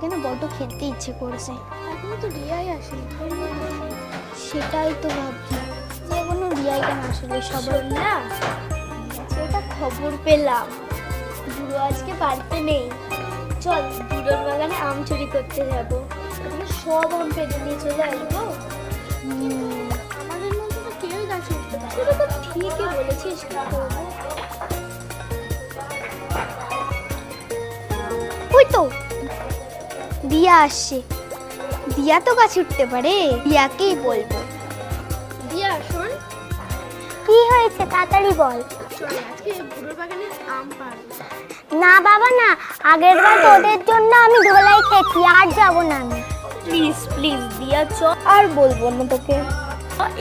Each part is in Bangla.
আজকে না বড্ড খেতে ইচ্ছে করেছে? এখনও তো রিয়াই আসেনি। সেটাই তো ভাবছি। যে এখনও রিয়াই কেন আসলে সবার না। সেটা খবর পেলাম। বুড়ো আজকে বাড়িতে নেই। চল বুড়োর বাগানে আম চুরি করতে যাব। ওখানে সব আম পেড়ে নিয়ে চলে আসব। আমাদের মধ্যে তো কেউই গাছে উঠতে পারে সেটা তো ঠিকই বলেছিস কি করব? ওই তো দিয়া আসছে। দিয়া তো গাছে উঠতে পারে দিয়াকেই বলব। দিয়া শোন। কি হয়েছে তাড়াতাড়ি বল। আজকে বুড়োর বাগানে আম পাড়বো না বাবা না। আগের বার তোদের জন্য আমি ধোলাই খেয়েছি আর যাব না আমি। প্লিজ প্লিজ দিয়া চ। আর বলব না তোকে।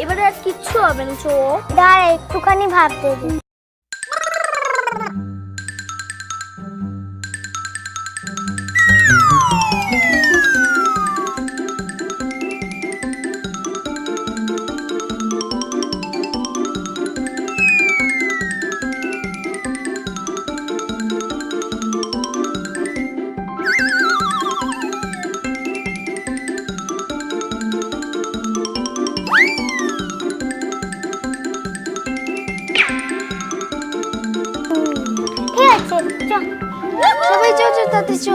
এবারে আর কিচ্ছু হবে না চো। দাঁড়া একটুখানি ভাবতে দে। 转，他会救救他的球。